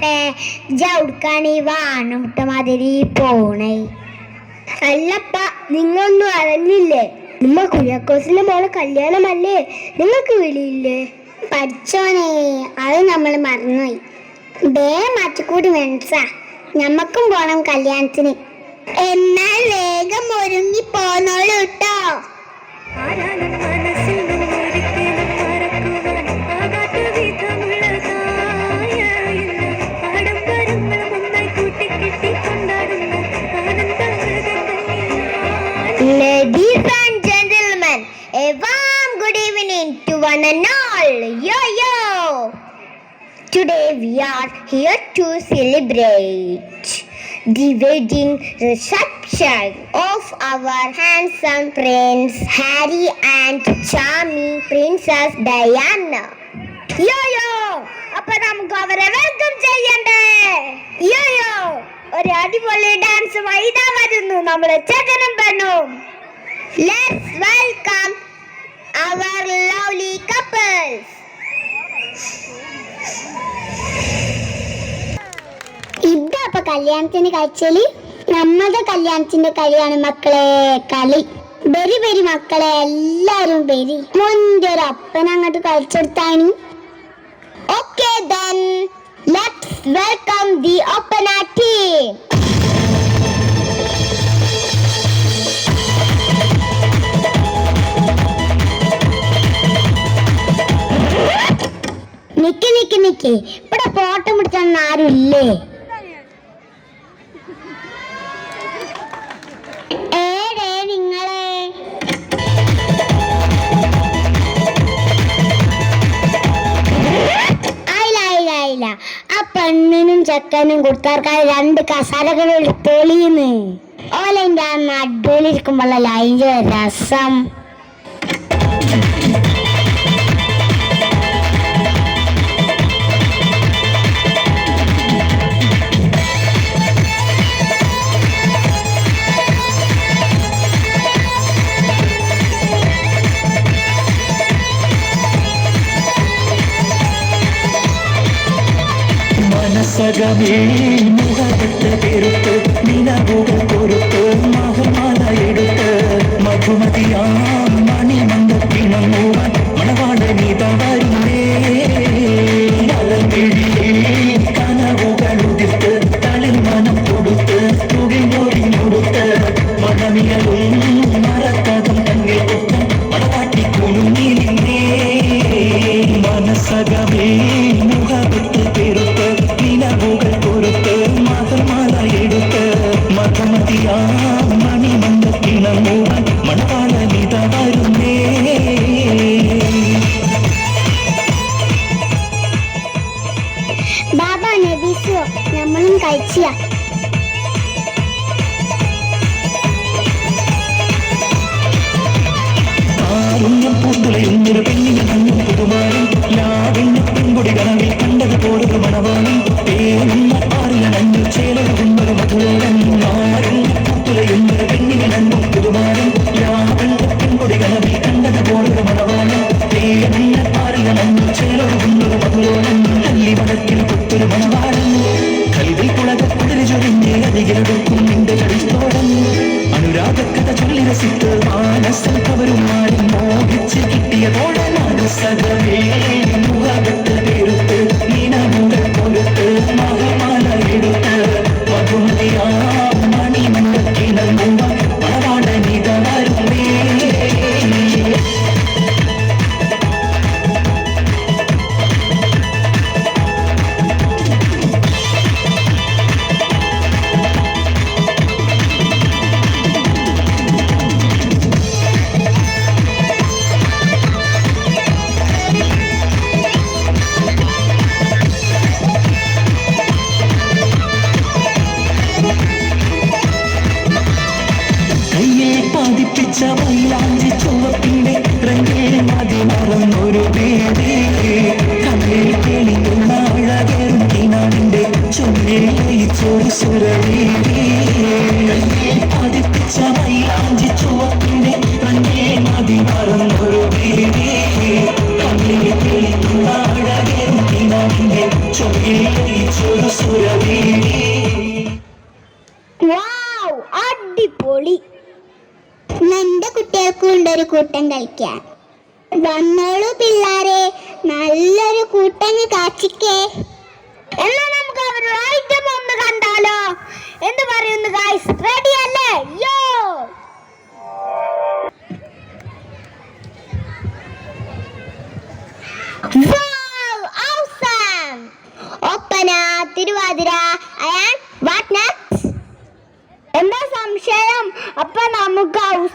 പറയട്ടെ ജൗടുക്കാണ് ഈ വാണമുട്ട മാതിരി പോണേ. അല്ലപ്പ നിങ്ങളൊന്നും അറിഞ്ഞില്ലേ? നിമ്മ കുര്യാക്കോസിന്റെ മോളെ കല്യാണമല്ലേ? നിങ്ങൾക്ക് വിളിയില്ലേ? പഠിച്ചോനെ അത് നമ്മൾ മറന്നുപോയി. ബേ മാറ്റിക്കൂടി മനസ്സാ. ഞമ്മക്കും പോണം കല്യാണത്തിന്. എന്നാൽ വേഗം ഒരുങ്ങി പോന്നോളൂ കേട്ടോ Ladies and gentlemen, a warm good evening to one and all. Yo yo! Today we are here to celebrate the wedding reception of our handsome prince Harry and charming princess Diana. യോ യോ അപ്പൊ നമുക്ക് അവരെ welcome ചെയ്യണ്ടേ യോ യോ ഒരു അടിപൊളി ഡാൻസ് ഇതാ വരുന്നു. നമ്മുടെ ചെക്കനും പെണ്ണും. Let's welcome our lovely couples ഇതാ അപ്പൊ കല്യാണത്തിന് കഴിച്ചാൽ നമ്മളുടെ കല്യാണത്തിന്റെ കളിയാണ് മക്കളെ കളി. ബരി ബരി മക്കളെ എല്ലാരും ബരി. മുന്റെ ഒരു അപ്പൻ അങ്ങോട്ട് കളിച്ചെടുത്താണ്. Okay then let's welcome the Oppana team നിക്ക് നിക്ക് നിക്ക് ഇവിടെ ഫോട്ടോ പിടിച്ചാൽ ആരും ഇല്ലേ പെണ്ണിനും ചെക്കനും കൊടുത്താർക്കാർ രണ്ട് കസാലകൾ തെളിയുന്നു. ഓലെ ആ നടുവിലിരിക്കുമ്പോഴല്ല അതിന്റെ രസം? മനസ്സകമേ മുഖപ്പെട്ട് പെരുത്ത് നിലവുകൾ മണിമന്ദത്തിണങ്ങുവാൻ മണവാള നിത വരുന്നേ. ബാബ നബീസോ നമ്മളും കഴിച്ചിയ. കാരുണ്യം പൂത്തുലയുന്നൊരു പെണ്ണിന് കണ്ണും പുതുമാരും ലാവിന്റെ പതിപ്പിച്ച മൈലാഞ്ചി ചുവപ്പിന്റെ റങ്ങേ മതി മറന്നൊരു പേര് കണ്ണിൽ തെളിയുന്ന അഴകേറും കിനാവിന്റെ ചൊല്ലിൽ ലയിച്ചൊരു കയ്യെ പതിപ്പിച്ച മൈലാഞ്ചി ചുവപ്പിന്റെ റങ്ങേ മതി മറന്നൊരു പേര് കണ്ണിൽ തെളിയുന്ന അഴകേറും അടിപൊളി. എന്റെ കുട്ടികൾക്കും ഉണ്ട് ഒരു കൂട്ടം കളിക്കാൻ. വന്നോളൂ പിള്ളാരെ നല്ലൊരു കൂട്ടങ്ങ് കാച്ചിക്കേ. എന്നാ നമുക്ക് അവരുടെ ഐറ്റം ഒന്ന് കണ്ടാലോ? എന്ത് പറയുന്നു ഗൈസ് റെഡി അല്ലേ? യോ! Oppana Thiruvathira and what next? എന്താ സംശയം അപ്പൊ നമുക്ക്